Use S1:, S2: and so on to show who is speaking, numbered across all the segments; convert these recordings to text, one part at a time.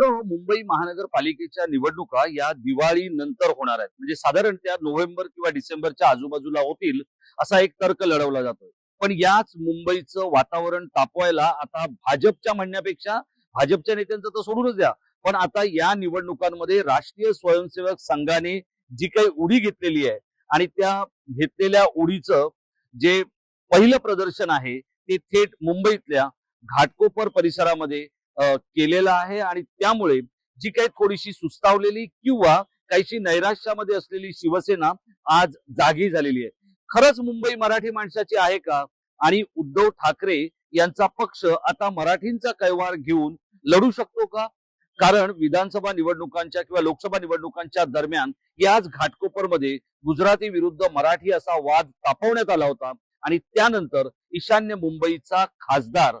S1: मित्रांनो मुंबई महानगरपालिकेच्या निवडणुका या दिवाळी नंतर होणार आहेत. म्हणजे साधारण त्या नोव्हेंबर किंवा डिसेंबरच्या आजूबाजूला होतील असा एक तर्क लढवला जातोय. पण याच मुंबईचं वातावरण तापवायला आता भाजपच्या म्हणण्यापेक्षा भाजपच्या नेत्यांचं तर सोडूनच द्या. पण आता या निवडणुकांमध्ये राष्ट्रीय स्वयंसेवक संघाने जी काही उडी घेतलेली आहे आणि त्या घेतलेल्या उडीचं जे पहिलं प्रदर्शन आहे ते थेट मुंबईतल्या घाटकोपर परिसरामध्ये केलेलं आहे आणि त्यामुळे जी काही थोडीशी सुस्तावलेली किंवा काहीशी नैराश्यामध्ये असलेली शिवसेना आज जागी झालेली आहे. खरंच मुंबई मराठी माणसाची आहे का? आणि उद्धव ठाकरे यांचा पक्ष आता मराठींचा कैवार घेऊन लढू शकतो का? कारण विधानसभा निवडणुकांच्या किंवा लोकसभा निवडणुकांच्या दरम्यान याच घाटकोपरमध्ये गुजराती विरुद्ध मराठी असा वाद तापवण्यात आला होता. आणि त्यानंतर ईशान्य मुंबईचा खासदार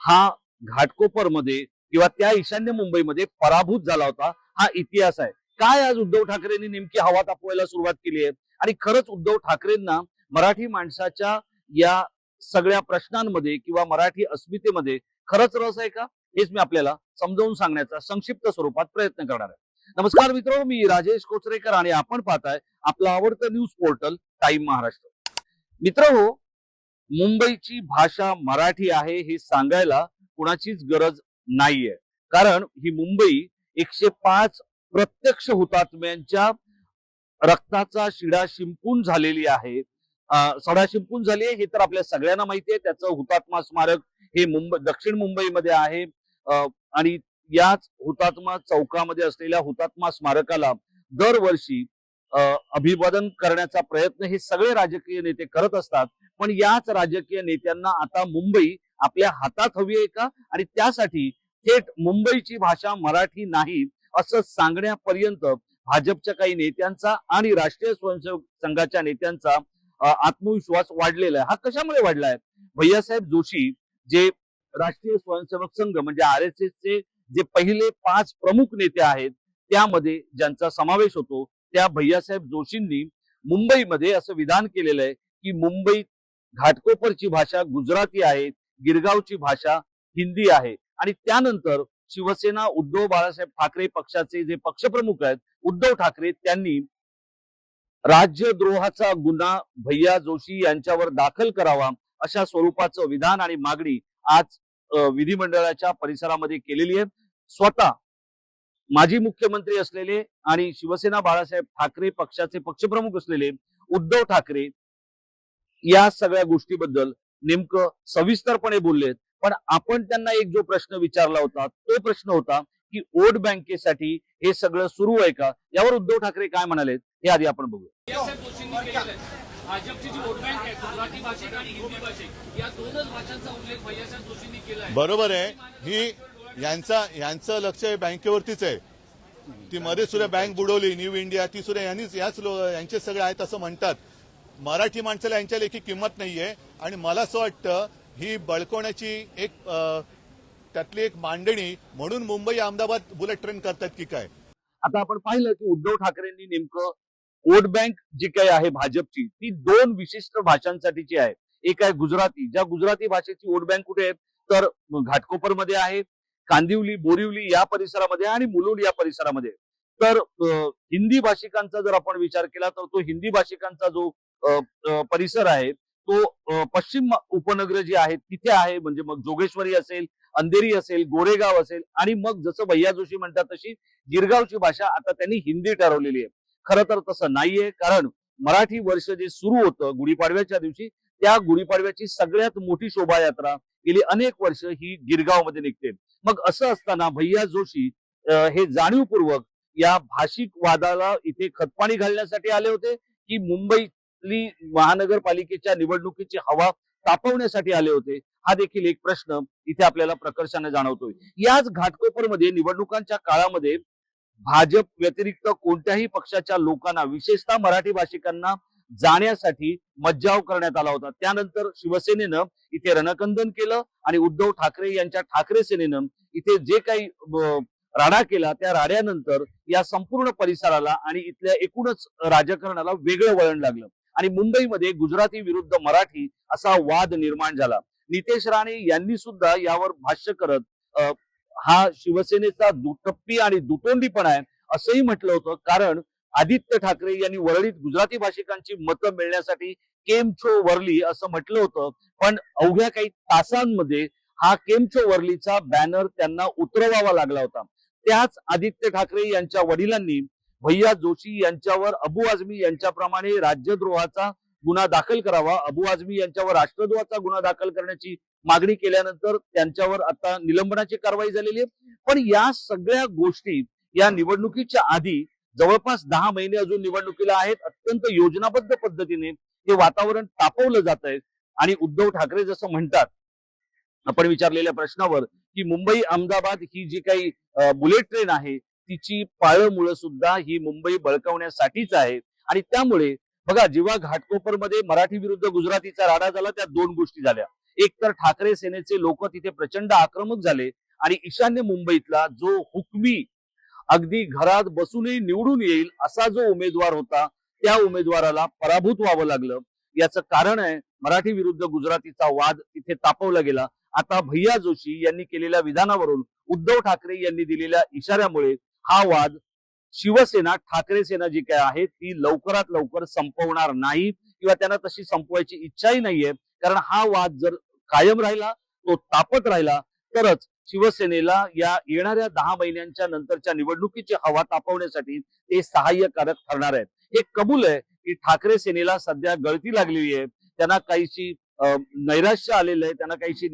S1: हा घाटकोपरमध्ये किंवा त्या ईशान्य मुंबईमध्ये पराभूत झाला होता हा इतिहास आहे. काय आज उद्धव ठाकरेंनी नेमकी हवा तापवायला सुरुवात केली आहे? आणि खरंच उद्धव ठाकरेंना मराठी माणसाच्या या सगळ्या प्रश्नांमध्ये किंवा मराठी अस्मितेमध्ये खरंच रस आहे का? हेच मी आपल्याला समजावून सांगण्याचा संक्षिप्त स्वरूपात प्रयत्न करणार आहे. नमस्कार मित्र मी राजेश कोचरेकर आणि आपण पाहताय आपलं आवडतं न्यूज पोर्टल टाइम महाराष्ट्र मित्रांनो मुंबईची भाषा मराठी आहे हे सांगायला कुणाचीच गरज नाहीये. कारण ही मुंबई एकशे पाच प्रत्यक्ष हुतात्म्यांच्या रक्ताचा शिडा शिंपून झालेली आहे. सडा शिंपून झाली आहे हे तर आपल्या सगळ्यांना माहिती आहे. त्याचं हुतात्मा स्मारक हे मुंबई दक्षिण मुंबईमध्ये आहे. आणि याच हुतात्मा चौकामध्ये असलेल्या हुतात्मा स्मारकाला दरवर्षी अभिवादन करण्याचा प्रयत्न हे सगळे राजकीय नेते करत असतात. पण याच राजकीय नेत्यांना आता मुंबई आपल्या हातात हवी आहे का? आणि त्यासाठी थेट मुंबईची भाषा मराठी नाही असं सांगण्यापर्यंत भाजपच्या काही नेत्यांचा आणि राष्ट्रीय स्वयंसेवक संघाच्या नेत्यांचा आत्मविश्वास वाढलेला आहे. हा कशामुळे वाढलाय भैयासाहेब जोशी जे राष्ट्रीय स्वयंसेवक संघ म्हणजे आर एस एस चे जे पहिले पाच प्रमुख नेते आहेत त्यामध्ये ज्यांचा समावेश होतो त्या भैयासाहेब जोशींनी मुंबईमध्ये असं विधान केलेलं आहे की मुंबईत घाटकोपरची भाषा गुजराती आहे गिरगावची भाषा हिंदी आहे. आणि त्यानंतर शिवसेना उद्धव बाळासाहेब ठाकरे पक्षाचे जे पक्षप्रमुख आहेत उद्धव ठाकरे त्यांनी राज्यद्रोहाचा गुन्हा भैया जोशी यांच्यावर दाखल करावा अशा स्वरूपाचं विधान आणि मागणी आज विधिमंडळाच्या परिसरामध्ये केलेली आहे. स्वतः माजी मुख्यमंत्री असलेले आणि शिवसेना बाळासाहेब ठाकरे पक्षाचे पक्षप्रमुख असलेले उद्धव ठाकरे या सगळ्या गोष्टीबद्दल नेमकं सविस्तरपणे बोललेत. पण आपण त्यांना एक जो प्रश्न विचारला होता तो प्रश्न होता की वोट बँकेसाठी हे सगळं सुरू आहे का? यावर उद्धव ठाकरे काय म्हणाले हे आधी आपण बघूया.
S2: भैयासाहेब जोशींनी केलेलं आहे भाजपची जी वोट बँक आहे गुजराती भाषिक आणि हिंदी भाषिक या दोनच भाषांचा उल्लेख भैयासाहेब जोशींनी केला आहे.
S3: बरोबर आहे. ही यांचा यांचं लक्ष हे बँकेवरतीच आहे. ती मध्ये सुद्धा बँक बुडवली न्यू इंडिया ती सुद्धा यांनीच याच यांचे सगळे आहेत असं म्हणतात. मराठी माणसाला यांच्या लेखी किंमत नाहीये. आणि मला असं वाटतं ही बळकवण्याची एक त्यातली एक मांडणी म्हणून मुंबई अहमदाबाद बुलेट ट्रेन करतात की काय?
S1: आता आपण पाहिलं की उद्धव ठाकरेंनी नेमकं वोट बँक जी काही आहे भाजपची ती दोन विशिष्ट भाषांसाठीची आहे. एक आहे गुजराती. ज्या गुजराती भाषेची वोट बँक कुठे आहे? तर घाटकोपरमध्ये आहे कांदिवली बोरिवली या परिसरामध्ये आणि मुलुंड या परिसरामध्ये. तर हिंदी भाषिकांचा जर आपण विचार केला तर तो हिंदी भाषिकांचा जो परिसर आहे तो पश्चिम उपनगर जे आहे तिथे आहे. म्हणजे मग जोगेश्वरी असेल अंधेरी असेल गोरेगाव असेल आणि मग जसं भैया जोशी म्हणतात तशी गिरगावची भाषा आता त्यांनी हिंदी ठरवलेली आहे. खरं तर तसं नाहीये कारण मराठी वर्ष जे सुरू होतं गुढीपाडव्याच्या दिवशी त्या गुढीपाडव्याची सगळ्यात मोठी शोभायात्रा गेली अनेक वर्ष ही गिरगावमध्ये निघते. मग असं असताना भैया जोशी हे जाणीवपूर्वक या भाषिक वादाला इथे खतपाणी घालण्यासाठी आले होते की मुंबईतली महानगरपालिकेच्या निवडणुकीची हवा तापवण्यासाठी आले होते. हा देखील एक प्रश्न इथे आपल्याला प्रकर्षाने जाणवतोय. याच घाटकोपरमध्ये निवडणुकांच्या काळामध्ये भाजप व्यतिरिक्त कोणत्याही पक्षाच्या लोकांना विशेषतः मराठी भाषिकांना जाण्यासाठी मज्जाव करण्यात आला होता. त्यानंतर शिवसेनेनं इथे रणकंदन केलं आणि उद्धव ठाकरे यांच्या ठाकरे सेनेनं इथे जे काही राडा केला त्या राड्यानंतर या संपूर्ण परिसराला आणि इथल्या एकूणच राजकारणाला वेगळं वळण लागलं. आणि मुंबईमध्ये गुजराती विरुद्ध मराठी असा वाद निर्माण झाला. नितेश राणे यांनी सुद्धा यावर भाष्य करत अं, हा शिवसेनेचा दुटप्पी आणि दुतोंडीपणा आहे असंही म्हटलं होतं. कारण आदित्य ठाकरे यांनी वरळीत गुजराती भाषिकांची मतं मिळण्यासाठी केमछो वरली असं म्हटलं होतं. पण अवघ्या काही तासांमध्ये हा केमछो वरलीचा बॅनर त्यांना उतरवावा लागला होता. त्याच आदित्य ठाकरे यांच्या वडिलांनी भैया जोशी यांच्यावर अबू आझमी यांच्याप्रमाणे राज्यद्रोहाचा गुन्हा दाखल करावा अबू आझमी यांच्यावर राष्ट्रद्रोहाचा गुन्हा दाखल करण्याची मागणी केल्यानंतर त्यांच्यावर आता निलंबनाची कारवाई झालेली आहे. पण या सगळ्या गोष्टी या निवडणुकीच्या आधी जवळपास दहा महिने अजून निवडणुकीला आहेत अत्यंत योजनाबद्ध पद्धतीने हे वातावरण तापवलं जात आहे. आणि उद्धव ठाकरे जसं म्हणतात आपण विचारलेल्या प्रश्नावर की मुंबई अहमदाबाद ही जी काही बुलेट ट्रेन आहे तिची पाळमुळं सुद्धा ही मुंबई बळकावण्यासाठीच आहे. आणि त्यामुळे बघा जेव्हा घाटकोपरमध्ये मराठी विरुद्ध गुजरातीचा राडा झाला त्या दोन गोष्टी झाल्या. एक तर ठाकरे सेनेचे लोक तिथे प्रचंड आक्रमक झाले आणि ईशान्य मुंबईतला जो हुकमी अगदी घरात बसूनही निवडून येईल असा जो उमेदवार होता त्या उमेदवाराला पराभूत व्हावं लागलं. याचं कारण आहे मराठी विरुद्ध गुजरातीचा वाद तिथे तापवला गेला. आता भैया जोशी यांनी केलेल्या विधानावरून उद्धव ठाकरे यांनी दिलेल्या इशाऱ्यामुळे हा वाद शिवसेना ठाकरे सेना जी काय आहे ती लवकरात लवकर संपवणार नाही किंवा त्यांना तशी संपवायची इच्छाही नाहीये. कारण हा वाद जर कायम राहिला तो तापत राहिला तरच शिवसेनेला या येणाऱ्या दहा महिन्यांच्या नंतरच्या निवडणुकीची हवा तापवण्यासाठी ते सहाय्यकारक ठरणार आहेत. हे कबूल आहे की ठाकरे सेनेला सध्या गळती लागलेली आहे. त्यांना काहीशी नैराश्य आलेलं आहे. त्यांना काहीशी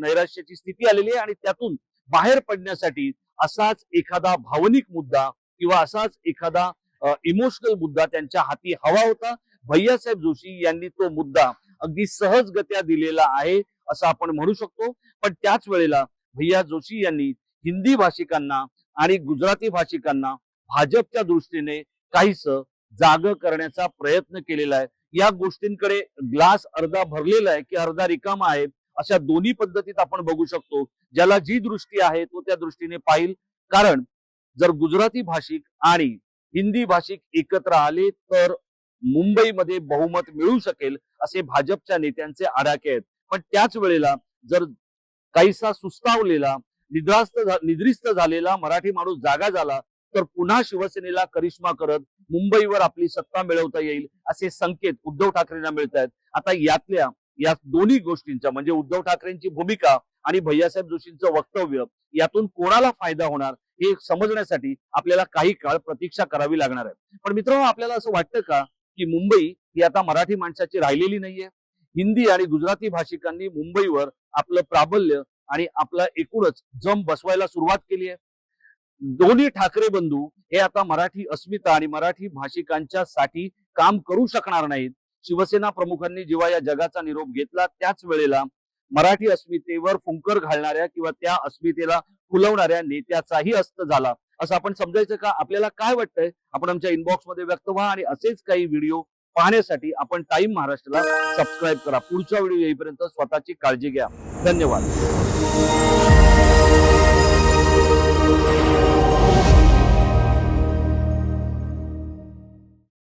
S1: नैराश्याची स्थिती आलेली आहे आणि त्यातून बाहेर पडण्यासाठी असाच एखादा भावनिक मुद्दा किंवा असाच एखादा इमोशनल मुद्दा त्यांच्या हाती हवा होता. भैयासाहेब जोशी यांनी तो मुद्दा अगदी सहजगत्या दिलेला आहे असं आपण म्हणू शकतो. पण त्याच वेळेला भैया जोशी यांनी हिंदी भाषिकांना आणि गुजराती भाषिकांना भाजपच्या दृष्टीने काहीस जाग करण्याचा प्रयत्न केलेला आहे. या गोष्टींकडे ग्लास अर्धा भरलेला आहे की अर्धा रिकामा आहे अशा दोन्ही पद्धतीत आपण बघू शकतो. ज्याला जी दृष्टी आहे तो त्या दृष्टीने पाहिल. कारण जर गुजराती भाषिक आणि हिंदी भाषिक एकत्र आले तर मुंबईमध्ये बहुमत मिळू शकेल असे भाजपच्या नेत्यांचे आडाके आहेत. पण त्याच वेळेला जर काहीसा सुस्तावलेला निद्रास्त निद्रिस्त झालेला मराठी माणूस जागा झाला तर पुन्हा शिवसेनेला करिश्मा करत मुंबईवर आपली सत्ता मिळवता येईल असे संकेत उद्धव ठाकरेंना मिळत आहेत आता यातल्या या दोन्ही गोष्टींचा म्हणजे उद्धव ठाकरेंची भूमिका आणि भैयासाहेब जोशींचं वक्तव्य यातून कोणाला फायदा होणार हे समजण्यासाठी आपल्याला काही काळ प्रतीक्षा करावी लागणार आहे. पण मित्रांनो आपल्याला असं वाटतं का की मुंबई ही आता मराठी माणसाची राहिलेली नाहीये? हिंदी आणि गुजराती भाषिकांनी मुंबईवर आपलं प्राबल्य आणि आपला एकूणच जम बसवायला सुरुवात केली आहे. दोन्ही ठाकरे बंधू हे आता मराठी अस्मिता आणि मराठी भाषिकांच्या साठी काम करू शकणार नाहीत. शिवसेना प्रमुखांनी जेव्हा या जगाचा निरोप घेतला त्याच वेळेला मराठी अस्मितेवर फुंकर घालणाऱ्या किंवा त्या अस्मितेला फुलवणाऱ्या नेत्याचाही अस्त झाला. असं आपण समजायचं का? आपल्याला काय वाटतंय? आपण आमच्या इनबॉक्समध्ये व्यक्त व्हा आणि असेच काही व्हिडिओ पाहण्यासाठी आपण टाइम महाराष्ट्राला सबस्क्राईब करा. पुढचा व्हिडिओ येईपर्यंत स्वतःची काळजी घ्या. धन्यवाद.